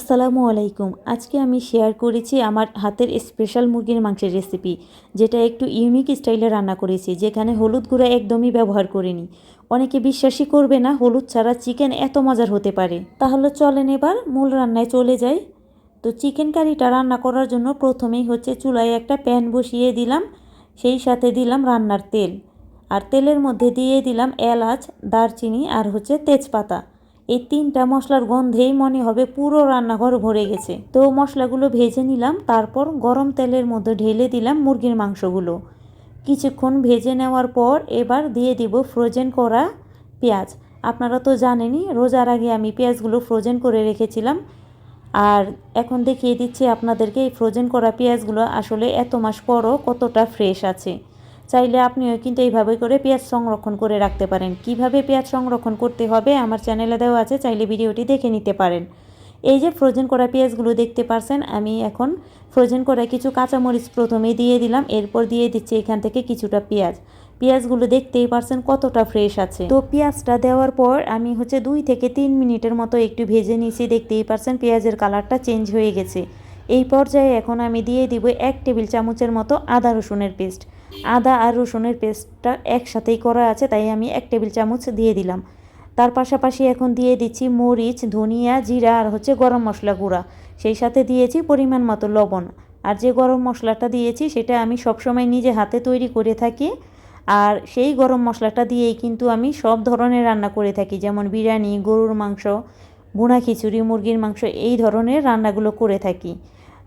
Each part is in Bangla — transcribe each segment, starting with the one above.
আসসালামু আলাইকুম। আজকে আমি শেয়ার করেছি আমার হাতের স্পেশাল মুরগির মাংসের রেসিপি যেটা একটু ইউনিক স্টাইলে রান্না করেছি, যেখানে হলুদ গুঁড়া একদমই ব্যবহার করিনি। অনেকে বিশ্বাসই করবে না, হলুদ ছাড়া চিকেন এত মজার হতে পারে। তাহলে চলেন এবার মূল রান্নায় চলে যাই। তো চিকেন কারিটা রান্না করার জন্য প্রথমেই হচ্ছে চুলায় একটা প্যান বসিয়ে দিলাম, সেই সাথে দিলাম রান্নার তেল। আর তেলের মধ্যে দিয়ে দিলাম এলাচ, দারচিনি আর হচ্ছে তেজপাতা। এই তিনটা মশলার গন্ধেই মনে হবে পুরো রান্নাঘর ভরে গেছে। তো মশলাগুলো ভেজে নিলাম, তারপর গরম তেলের মধ্যে ঢেলে দিলাম মুরগির মাংসগুলো। কিছুক্ষণ ভেজে নেওয়ার পর এবার দিয়ে দিব ফ্রোজেন করা পেঁয়াজ। আপনারা তো জানেনই, রোজার আগে আমি পেঁয়াজগুলো ফ্রোজেন করে রেখেছিলাম। আর এখন দেখিয়ে দিচ্ছি আপনাদেরকে এই ফ্রোজেন করা পেঁয়াজগুলো আসলে এত মাস পরও কতটা ফ্রেশ আছে। চাইলে আপনিও কিন্তু এইভাবে করে পেঁয়াজ সংরক্ষণ করে রাখতে পারেন। কীভাবে পেঁয়াজ সংরক্ষণ করতে হবে আমার চ্যানেলে দেওয়া আছে, চাইলে ভিডিওটি দেখে নিতে পারেন। এই যে ফ্রোজেন করা পেঁয়াজগুলো দেখতে পারছেন, আমি এখন ফ্রোজেন করা কিছু কাঁচামরিচ প্রথমে দিয়ে দিলাম, এরপর দিয়ে দিচ্ছি এখান থেকে কিছুটা পেঁয়াজ। পেঁয়াজগুলো দেখতেই পারছেন কতটা ফ্রেশ আছে। তো পেঁয়াজটা দেওয়ার পর আমি হচ্ছে দুই থেকে তিন মিনিটের মতো একটু ভেজে নিয়েছি, দেখতেই পারছেন পেঁয়াজের কালারটা চেঞ্জ হয়ে গেছে। এই পর্যায়ে এখন আমি দিয়ে দিব এক টেবিল চামচের মতো আদা রসুনের পেস্ট। আদা আর রসুনের পেস্টটা একসাথেই করা আছে, তাই আমি এক টেবিল চামচ দিয়ে দিলাম। তার পাশাপাশি এখন দিয়ে দিচ্ছি মরিচ, ধনিয়া, জিরা আর হচ্ছে গরম মশলা গুঁড়া। সেই সাথে দিয়েছি পরিমাণ মতো লবণ। আর যে গরম মশলাটা দিয়েছি, সেটা আমি সবসময় নিজে হাতে তৈরি করে থাকি। আর সেই গরম মশলাটা দিয়েই কিন্তু আমি সব ধরনের রান্না করে থাকি, যেমন বিরিয়ানি, গরুর মাংস, ভুনা খিচুড়ি, মুরগির মাংস, এই ধরনের রান্নাগুলো করে থাকি।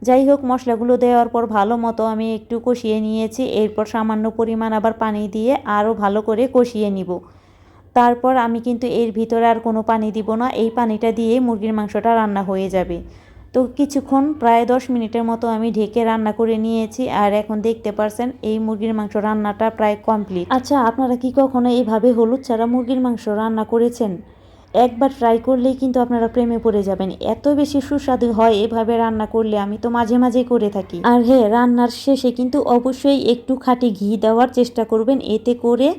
যাই হোক মশলাগুলো দেওয়ার পর ভালো মতো আমি একটু কষিয়ে নিয়েছি। এরপর সামান্য পরিমাণ আবার পানি দিয়ে আরও ভালো করে কষিয়ে নিব। তারপর আমি কিন্তু এর ভিতরে আর কোনো পানি দিব না। এই পানিটা দিয়ে মুরগির মাংসটা রান্না হয়ে যাবে। তো কিছুক্ষণ, প্রায় দশ মিনিটের মতো আমি ঢেকে রান্না করে নিয়েছি। আর এখন দেখতে পারছেন, এই মুরগির মাংস রান্নাটা প্রায় কমপ্লিট। আচ্ছা আপনারা কি কখনো এইভাবে হলুদ ছাড়া মুরগির মাংস রান্না করেছেন? একবার ট্রাই করলেই কিন্তু আপনারা প্রেমে পড়ে যাবেন। এত বেশি সুস্বাদু হয় এভাবে রান্না করলে আমি তো মাঝে মাঝে করে থাকি। আর হ্যাঁ রান্নার শেষে কিন্তু অবশ্যই একটু খাঁটি ঘি দেওয়ার চেষ্টা করবেন। এতে করে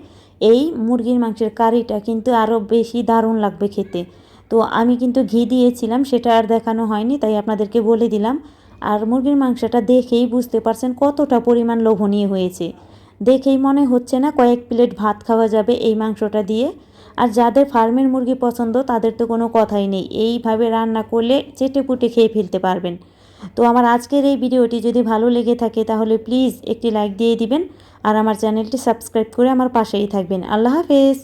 এই মুরগির মাংসের কারিটা কিন্তু আরও বেশি দারুণ লাগবে খেতে। তো আমি কিন্তু ঘি দিয়েছিলাম, সেটা আর দেখানো হয়নি, তাই আপনাদেরকে বলে দিলাম। আর মুরগির মাংসটা দেখেই বুঝতে পারছেন কতটা পরিমাণ লোভনীয় হয়েছে। দেখেই মনে হচ্ছে না কয়েক প্লেট ভাত খাওয়া যাবে এই মাংসটা দিয়ে। আর যাদের ফার্মের মুরগি পছন্দ, তাদের তো কোনো কথাই নেই। এইভাবে রান্না করলে চেটে পুটে খেয়ে ফেলতে পারবেন। তো আমার আজকের এই ভিডিওটি যদি ভালো লেগে থাকে, তাহলে প্লিজ একটি লাইক দিয়ে দিবেন আর আমার চ্যানেলটি সাবস্ক্রাইব করে আমার পাশেই থাকবেন। আল্লাহ হাফেজ।